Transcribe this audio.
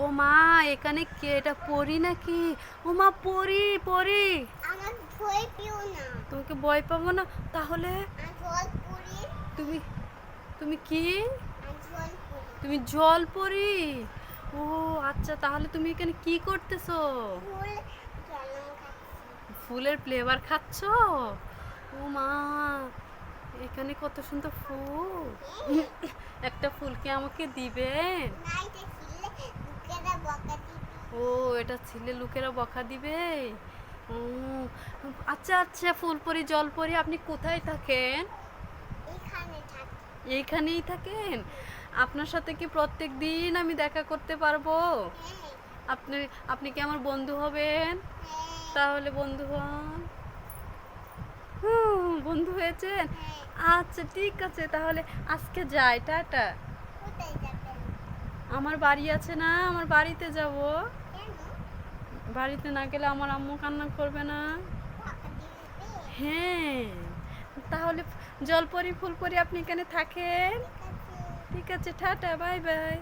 ও মা এখানে কে? এটা পড়ি নাকি? ও মা পড়ি পড়ি আমার ভয় পেও না। তোমাকে ভয় পাবো না? তাহলে? তুমি তুমি কি? তুমি জল পড়ি ও আচ্ছা তাহলে তুমি এখানে কি করতেছো? ফুলের ফ্লেভার খাচ্ছ? ও মা এখানে কত সুন্দর ফুল। একটা ফুল কি আমাকে দিবেন না এটা ছিলে বুকেরা বকা দিবি ও এটা ছেলে লোকেরা বকা দিবে? ও আচ্ছা আচ্ছা ফুলপরি জলপরি আপনি কোথায় থাকেন? এইখানেই থাকেন? আপনার সাথে কি প্রত্যেক দিন আমি দেখা করতে পারব? হ্যাঁ। আপনি আপনি কি আমার বন্ধু হবেন? হ্যাঁ। তাহলে বন্ধু হন। বন্ধু হয়েছেন? হ্যাঁ। আচ্ছা ঠিক আছে তাহলে আজকে যাই টাটা। আমার বাড়ি আছে না আমার বাড়িতে যাব। বাড়িতে না গেলে আমার আম্মু কান্না করবে না? হ্যাঁ। তাহলে জলপরি ফুলপরি আপনি এখানে থাকেন? ঠিক আছে। ঠাটা বাই বাই।